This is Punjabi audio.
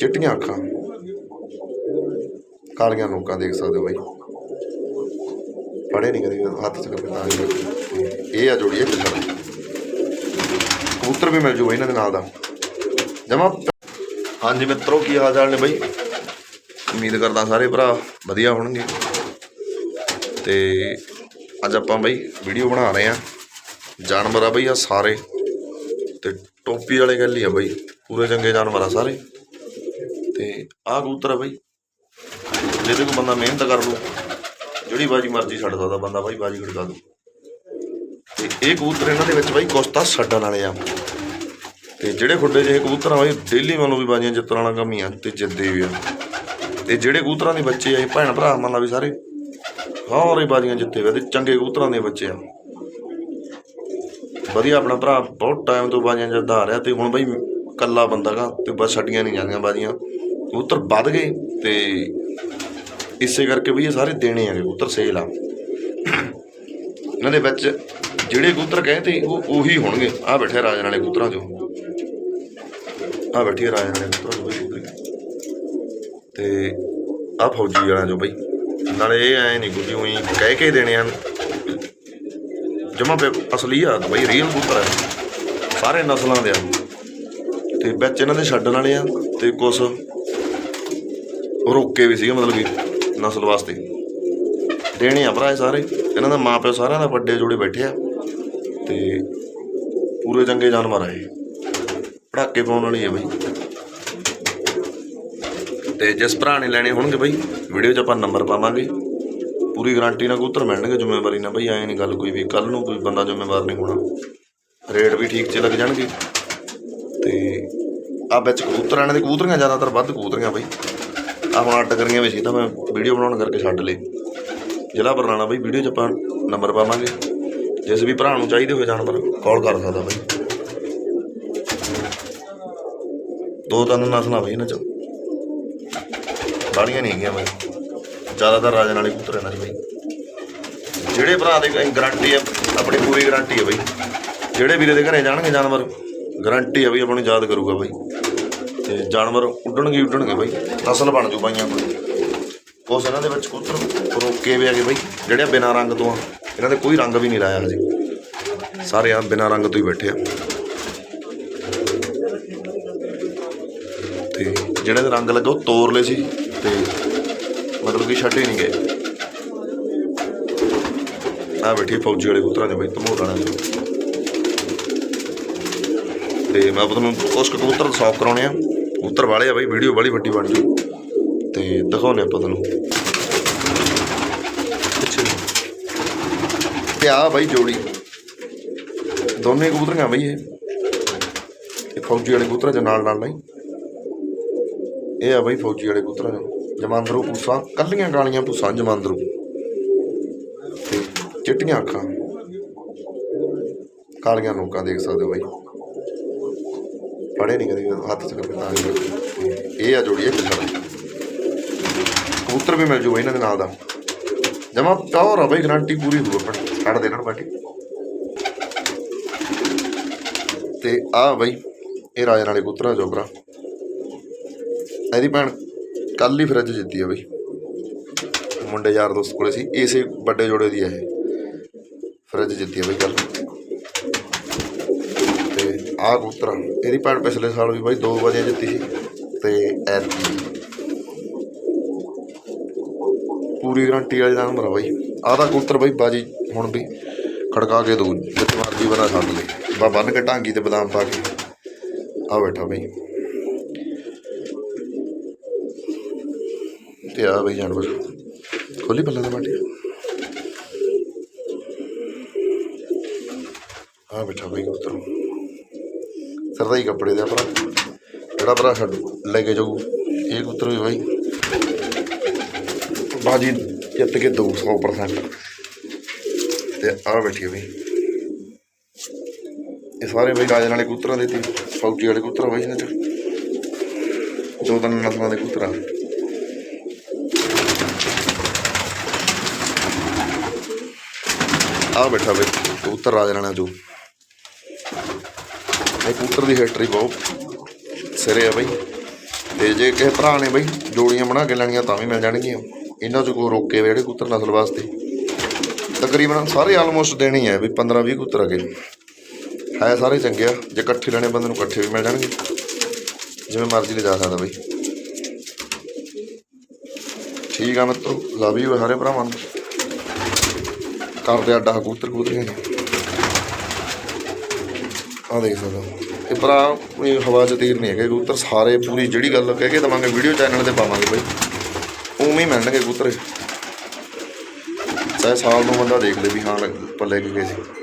ਚਿੱਟੀਆਂ ਅੱਖਾਂ। ਕਾਲੀਆਂ ਨੋਕਾਂ ਦੇਖ ਸਕਦੇ ਹੋ ਬਾਈ। ਪੜੇ ਨਹੀਂ ਕਦੇ, ਹੱਥ ਚ ਕਰਕੇ ਤਾਂ ਇਹ ਆ ਜੋੜੀ ਇੱਕ ਸਰ ਕਬੂਤਰ ਵੀ ਮਿਲ ਜੂਗਾ ਇਹਨਾਂ ਦੇ ਨਾਲ ਦਾ। ਜਮਾ ਹਾਂਜੀ ਮਿੱਤਰੋ, ਕੀ ਹਾਲ ਚਾਲ ਨੇ ਬਾਈ? ਉਮੀਦ ਕਰਦਾ ਸਾਰੇ ਭਰਾ ਵਧੀਆ ਹੋਣਗੇ। ਤੇ ਅੱਜ ਆਪਾਂ ਬਾਈ ਵੀਡੀਓ ਬਣਾ ਰਹੇ ਆ ਜਾਨਵਰ ਆ ਬਈ ਆ ਸਾਰੇ। ਤੇ ਟੋਪੀ ਵਾਲੇ ਗੱਲ ਹੀ ਆ ਬਈ। ਪੂਰੇ ਚੰਗੇ ਜਾਨਵਰ ਆ ਸਾਰੇ। ਤੇ ਆਹ ਕਬੂਤਰ ਆ ਬਾਈ। ਜਿਹਦੇ ਕੋ ਬੰਦਾ ਮਿਹਨਤ ਕਰ ਲੂ ਜਿਹੜੀ ਬਾਜੀ ਮਰਜ਼ੀ ਛੱਡ ਸਕਦਾ ਬੰਦਾ ਬਾਈ, ਬਾਜੀ ਖੜਕਾ ਦੂ ਤੇ ਇਹ ਕਬੂਤਰ ਇਹਨਾਂ ਦੇ ਵਿੱਚ ਬਾਈ ਕੁਸ਼ਤਾ ਛੱਡਣ ਵਾਲੇ ਆ। ਤੇ ਜਿਹੜੇ ਖੁੱਡੇ ਜਿਹੇ ਕਬੂਤਰ ਆ ਬਾਈ ਡੇਲੀ ਮੰਨ ਲਓ ਵੀ ਬਾਜੀਆਂ ਜਿੱਤਣ ਵਾਲਾ ਕੰਮ ਹੀ ਆ ਤੇ ਜਿੱਤਦੇ ਵੀ ਆ। ਤੇ ਜਿਹੜੇ ਕਬੂਤਰਾਂ ਦੇ ਬੱਚੇ ਆ, ਇਹ ਭੈਣ ਭਰਾ ਮੰਨ ਲਾ ਵੀ ਸਾਰੇ ਸਾਰੇ ਬਾਜੀਆਂ ਜਿੱਤੇ ਹੋਏ ਤੇ ਚੰਗੇ ਕਬੂਤਰਾਂ ਦੇ ਬੱਚੇ ਆ। ਵਧੀਆ ਆਪਣਾ ਭਰਾ ਬਹੁਤ ਟਾਈਮ ਤੋਂ ਬਾਜੀਆਂ ਜਿੱਤਦਾ ਆ ਰਿਹਾ ਤੇ ਹੁਣ ਬਾਈ ਕੱਲਾ ਬੰਦਾ ਗਾ ਤੇ ਬਸ ਛੱਡੀਆਂ ਨਹੀਂ ਜਾਂਦੀਆਂ ਬਾਜੀਆਂ। ਕਬੂਤਰ ਵੱਧ ਗਏ ਤੇ ਇਸੇ ਕਰਕੇ ਵੀ ਇਹ ਸਾਰੇ ਦੇਣੇ ਆ ਕਬੂਤਰ ਸੇਲ ਆ। ਇਹਨਾਂ ਦੇ ਵਿੱਚ ਜਿਹੜੇ ਕਬੂਤਰ ਕਹੇ ਤੇ ਉਹ ਉਹੀ ਹੋਣਗੇ। ਆ ਬੈਠੇ ਰਾਜਨ ਵਾਲੇ ਕਬੂਤਰਾਂ ਚੋਂ। ਆ ਬੈਠੀ ਆ ਰਾਜਨ ਵਾਲੇ ਕਬੂਤਰਾਂ ਚੋਂ ਤੇ ਆ ਫੌਜੀ ਵਾਲਿਆਂ ਚੋਂ ਬਈ। ਨਾਲੇ ਇਹ ਐ ਨਹੀਂ ਕੋਈ ਉਹੀ ਕਹਿ ਕੇ ਦੇਣੇ ਹਨ। ਜਮਾ ਅਸਲੀ ਆ ਬਈ ਰੀਅਲ ਕਬੂਤਰ ਹੈ ਸਾਰੇ ਨਸਲਾਂ ਦੇ ਆ। ਤੇ ਵਿੱਚ ਇਹਨਾਂ ਦੇ ਛੱਡਣ ਵਾਲੇ ਆ ਤੇ ਕੁਛ ਰੋਕੇ ਵੀ ਸੀਗੇ, ਮਤਲਬ ਕਿ ਨਸਲ ਵਾਸਤੇ। ਦੇਣੇ ਆ ਭਰਾ ਇਹ ਸਾਰੇ। ਇਹਨਾਂ ਦਾ ਮਾਪਿਓ ਸਾਰਿਆਂ ਦਾ ਵੱਡੇ ਜੋੜੇ ਬੈਠੇ ਆ। ਤੇ ਪੂਰੇ ਚੰਗੇ ਜਾਨਵਰ ਆ ਇਹ। ਪੜਾਕੇ ਪਾਉਣ ਵਾਲੀ ਆ ਬਈ। ਤੇ ਜਿਸ ਭਰਾ ਨੇ ਲੈਣੇ ਹੋਣਗੇ ਬਈ, ਵੀਡੀਓ 'ਚ ਆਪਾਂ ਨੰਬਰ ਪਾਵਾਂਗੇ। ਪੂਰੀ ਗਾਰੰਟੀ ਨਾਲ ਕਬੂਤਰ ਮਿਲਣਗੇ, ਜ਼ਿੰਮੇਵਾਰੀ ਨਾਲ ਬਈ, ਐਂ ਨਹੀਂ ਗੱਲ ਕੋਈ ਵੀ ਕੱਲ ਨੂੰ ਕੋਈ ਬੰਦਾ ਜ਼ਿੰਮੇਵਾਰ ਨਹੀਂ ਹੋਣਾ। ਰੇਟ ਵੀ ਠੀਕ 'ਚ ਲੱਗ ਜਾਣਗੇ। ਤੇ ਆ ਵਿੱਚ ਕਬੂਤਰਾਂ ਦੇ ਕਬੂਤਰੀਆਂ ਜ਼ਿਆਦਾਤਰ ਵੱਧ ਕਬੂਤਰੀਆਂ ਬਈ। ਆ ਹੁਣ ਅੱਡ ਕਰੀਆਂ ਵੀ ਸੀ, ਤਾਂ ਮੈਂ ਵੀਡੀਓ ਬਣਾਉਣ ਕਰਕੇ ਛੱਡ ਲਏ ਜ਼ਿਲ੍ਹਾ ਬਰਨਾਲਾ ਬਈ ਵੀਡੀਓ 'ਚ ਆਪਾਂ ਨੰਬਰ ਪਾਵਾਂਗੇ। ਜਿਸ ਵੀ ਭਰਾ ਨੂੰ ਚਾਹੀਦੇ ਹੋਏ ਜਾਨਵਰ ਕਾਲ ਕਰ ਸਕਦਾ ਬਈ। ਦੋ ਤਿੰਨ ਨਸਲਾਂ ਬਈ ਇਹਨਾਂ 'ਚ। ਬਾੜੀਆਂ ਨਹੀਂ ਹੈਗੀਆਂ ਬਈ। ਜ਼ਿਆਦਾਤਰ ਰਾਜਨ ਵਾਲੇ ਕਬੂਤਰ ਇਹਨਾਂ 'ਚ ਬਈ। ਜਿਹੜੇ ਭਰਾ ਦੇ ਗਾਰੰਟੀ ਹੈ ਆਪਣੀ ਪੂਰੀ ਗਾਰੰਟੀ ਹੈ ਬਈ। ਜਿਹੜੇ ਵੀਰੇ ਦੇ ਘਰੇ ਜਾਣਗੇ ਜਾਨਵਰ ਗਾਰੰਟੀ ਹੈ ਬਈ ਆਪਾਂ ਨੂੰ ਯਾਦ ਕਰੂਗਾ ਬਈ। ਤੇ ਜਾਨਵਰ ਉੱਡਣਗੇ ਹੀ ਉੱਡਣਗੇ ਬਾਈ। ਨਸਲ ਬਣ ਜੂ ਬਾਈਆਂ ਕੋਲ। ਉਸ ਇਹਨਾਂ ਦੇ ਵਿੱਚ ਕਬੂਤਰ ਰੋਕੇ ਵੀ ਹੈਗੇ ਬਈ, ਜਿਹੜੇ ਬਿਨਾਂ ਰੰਗ ਤੋਂ ਆ। ਇਹਨਾਂ ਦੇ ਕੋਈ ਰੰਗ ਵੀ ਨਹੀਂ ਲਾਇਆ ਹਜੇ। ਸਾਰੇ ਆ ਬਿਨਾਂ ਰੰਗ ਤੋਂ ਹੀ ਬੈਠੇ ਆ। ਤੇ ਜਿਹੜੇ ਦੇ ਰੰਗ ਲੱਗੇ ਉਹ ਤੋਰ ਲਏ ਸੀ ਤੇ ਮਤਲਬ ਕਿ ਛੱਡੇ ਨਹੀਂ ਗਏ। ਆ ਬੈਠੀ ਫੌਜੀ ਵਾਲੇ ਕਬੂਤਰਾਂ ਦੇ ਬਈ ਧਮੋੜ ਵਾਲਿਆਂ ਦੇ। ਤੇ ਮੈਂ ਤੁਹਾਨੂੰ ਉਸ ਕਬੂਤਰ ਸਾਫ਼ ਕਰਾਉਣੇ ਆ। ਕਬੂਤਰ ਵਾਲੇ ਆ ਬਈ, ਵੀਡੀਓ ਵਾਲੀ ਵੱਡੀ ਬਣ ਜੂ ਤੇ ਦਿਖਾਉਣੇ ਆਪਾਂ ਤੁਹਾਨੂੰ ਤੇ ਆ ਬਈ ਜੋੜੀ। ਦੋਨੇ ਕਬੂਤਰੀਆਂ ਬਈ ਇਹ। ਇਹ ਫੌਜੀ ਵਾਲੇ ਕਬੂਤਰਾਂ ਦੇ ਨਾਲ ਨਾਲ ਨਹੀਂ ਇਹ ਆ ਬਈ ਫੌਜੀ ਵਾਲੇ ਕਬੂਤਰਾਂ ਦੇ ਜਮਾਂਦਰੂ ਪੂਸਾ ਕੱਲੀਆਂ ਕਾਲੀਆਂ ਪੂਸਾਂ ਜਮਾਂਦਰੂ। ਤੇ ਚਿੱਟੀਆਂ ਅੱਖਾਂ। ਕਾਲੀਆਂ ਨੋਕਾਂ ਦੇਖ ਸਕਦੇ ਹੋ ਬਈ। ਪੜੇ ਨਹੀਂ ਕਦੇ, ਹੱਥ ਚ ਕਰਕੇ ਤਾਂ ਹੀ ਇਹ ਆ ਜੋੜੀ ਇੱਕ ਸਰ ਕਬੂਤਰ ਵੀ ਮਿਲ ਜੂਗਾ ਇਹਨਾਂ ਦੇ ਨਾਲ ਦਾ। ਜਮਾ ਪਿਓਰ ਆ ਬਈ, ਗਾਰੰਟੀ ਪੂਰੀ ਹੋਊ ਆਪਣੀ। ਛੱਡ ਦੇਣਾ ਬਾਟੀ ਤੇ ਆ ਬਈ, ਇਹ ਰਾਜਨ ਵਾਲੇ ਕਬੂਤਰਾਂ ਜੋਬਰਾ। ਇਹਦੀ ਭੈਣ ਕੱਲ ਹੀ ਫਰਿੱਜ ਜਿੱਤੀ ਆ ਬਈ। ਮੁੰਡੇ ਯਾਰ ਦੋਸਤ ਕੋਲੇ ਸੀ, ਇਸੇ ਵੱਡੇ ਜੋੜੇ ਦੀ ਆ ਇਹ। ਫਰਿੱਜ ਜਿੱਤੀ ਆ ਬਈ ਕੱਲ ਆਹ ਆ। ਕਬੂਤਰ ਇਹਦੀ ਭੈਣ ਪਿਛਲੇ ਸਾਲ ਵੀ ਬਾਈ ਦੋ ਵਜੇ ਜਿੱਤੀ ਸੀ ਤੇ ਐਤਕੀ। ਪੂਰੀ ਗਰੰਟੀ ਵਾਲੇ ਜਾਨਵਰ ਆ ਬਾਈ। ਆਹ ਤਾਂ ਕਬੂਤਰ ਬਾਈ ਬਾਜੀ ਹੁਣ ਵੀ ਖੜਕਾ ਕੇ ਦੂ ਜਿੱਥੇ ਮਰਜ਼ੀ ਬਣਾ ਛੱਡ ਲੈ। ਬਾ ਬੰਨ ਕੇ ਢਾਂਗੀ ਤੇ ਬਦਾਮ ਪਾ ਕੇ। ਆ ਬੈਠਾ ਬਾਈ। ਤੇ ਆ ਬਈ ਜਾਨਵਰ। ਖੋਲੀ ਪੱਲਾ ਦਾ ਮਾਟੀ ਆ ਬੈਠਾ ਬਾਈ ਸਿਰ ਦਾ ਹੀ ਕੱਪੜੇ ਦੇ ਭਰਾ। ਜਿਹੜਾ ਭਰਾ ਛੱਡ ਲੈ ਕੇ ਜਾਊ, ਇਹ ਕਬੂਤਰ ਵੀ ਬਾਈ। ਬਾਜੀ ਜਿੱਤ ਕੇ ਦਊ 100% ਤੇ ਆ ਬੈਠੀ ਬਈ। ਇਹ ਸਾਰੇ ਬਈ ਰਾਜਨ ਵਾਲੇ ਕਬੂਤਰਾਂ ਦੇ ਤੇ ਫੌਜੀ ਵਾਲੇ ਕਬੂਤਰ ਆ ਬਈ ਇਹਨਾਂ ਚ। ਦੋ ਤਿੰਨ ਨਸਲਾਂ ਦੇ ਕਬੂਤਰ ਆ। ਬੈਠਾ ਬਈ ਕਬੂਤਰ ਰਾਜਨ ਵਾਲਿਆਂ ਚੋਂ। ਇਹ ਕਬੂਤਰ ਦੀ ਹਿਸਟਰੀ ਬਹੁਤ ਸਿਰੇ ਆ ਬਈ। ਤੇ ਜੇ ਕਿਸੇ ਭਰਾ ਨੇ ਬਈ ਜੋੜੀਆਂ ਬਣਾ ਕੇ ਲੈਣੀਆਂ ਤਾਂ ਵੀ ਮਿਲ ਜਾਣਗੀਆਂ। ਇਹਨਾਂ ਚ ਕੋਈ ਰੋਕੇ ਵੇ ਜਿਹੜੇ ਕਬੂਤਰ ਨਸਲ ਵਾਸਤੇ। ਤਕਰੀਬਨ ਸਾਰੇ ਆਲਮੋਸਟ ਦੇਣੇ ਹੀ ਆ ਵੀ 15 20 ਕਬੂਤਰ ਅਗੇ ਹੈ ਸਾਰੇ ਚੰਗੇ ਆ। ਜੇ ਇਕੱਠੇ ਲੈਣੇ ਬੰਦੇ ਨੂੰ ਇਕੱਠੇ ਵੀ ਮਿਲ ਜਾਣਗੇ। ਜਿਵੇਂ ਮਰਜ਼ੀ ਲਿਜਾ ਸਕਦਾ ਬਈ। ਠੀਕ ਆ ਮਿੱਤਰੋ ਲਵ ਯੂ ਸਾਰੇ ਭਰਾਵਾਂ ਨੂੰ। ਕਰਦੇ ਅੱਡਾ ਕਬੂਤਰ ਕਬੂਤਰੀਆਂ ਨੇ। ਆ ਦੇਖ ਸਕਦੇ ਹੋ। ਇਹ ਭਰਾ ਕੋਈ ਹਵਾ ਚ ਤੀਰ ਨਹੀਂ ਹੈਗੇ, ਕਬੂਤਰ ਸਾਰੇ ਪੂਰੀ ਜਿਹੜੀ ਗੱਲ ਕਹਿ ਕੇ ਦਵਾਂਗੇ ਵੀਡੀਓ ਚੈਨਲ ਤੇ ਪਾਵਾਂਗੇ ਬਈ। ਉਵੇਂ ਹੀ ਮਿਲਣਗੇ ਕਬੂਤਰ। ਚਾਹੇ ਸਾਲ ਨੂੰ ਬੰਦਾ ਦੇਖ ਲੇ ਵੀ ਹਾਂ, ਪੱਲੇ ਕੀ ਗਏ ਸੀ।